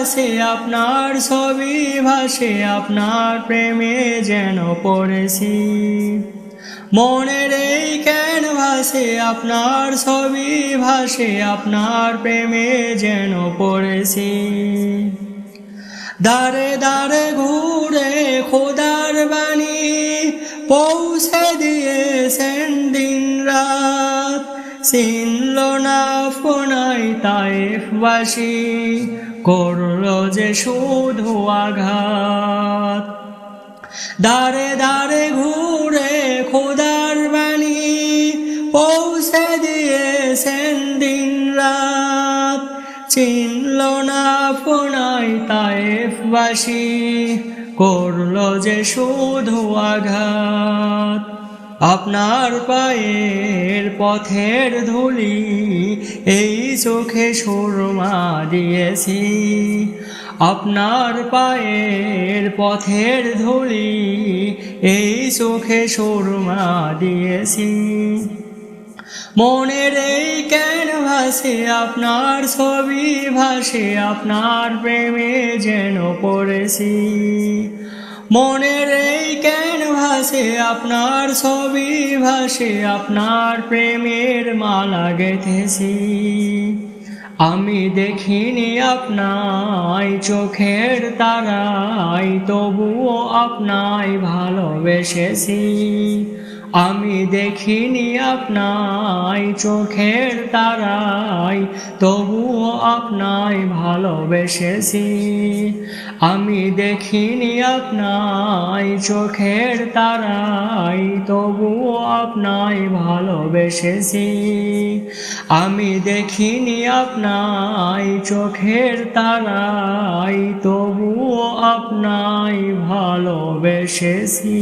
ক্যানভাসে আপনার ছবি, ভাসে আপনার প্রেমে যেন পড়েছি। মনের এই ক্যানভাসে আপনার ছবি, ভাসে আপনার প্রেমে যেন পড়েছি। দারে দারে ঘুরে খোদার বাণী পৌঁছে দিয়েছেন দিন রাত চিনল না ফোনাই তাইফবাসী করল যে শুধু আঘাত। দারে দারে ঘুরে খোদার বাণী পৌঁছে দিয়েছেন দিন রাত। চিনল না ফোনাই তাইফবাসী করল যে শুধু আঘাত। আপনার পায়ের পথের ধুলি এই চোখে সুরমা দিয়েছি। আপনার পায়ের পথের ধুলি এই চোখে সুরমা দিয়েছি। মনের এই ক্যানভাসে আপনার ছবি ভাসে, আপনার প্রেমে যেন পড়েছি। মনের এই ক্যানভাসে আপনার ছবি ভাসে, আপনার প্রেমের মালা গেথেছি। আমি দেখিনি আপনায় চোখের তারাই তবুও আপনায় ভালোবেসেছি। আমি দেখিনি আপনায় চোখের তারাই, তবুও আপনায় ভালোবেসেছি। আমি দেখিনি আপনায় চোখের তারাই, তবুও আপনায় ভালোবেসেছি। আমি দেখিনি আপনায় চোখের তারাই, তবুও আপনায় ভালোবেসেছি।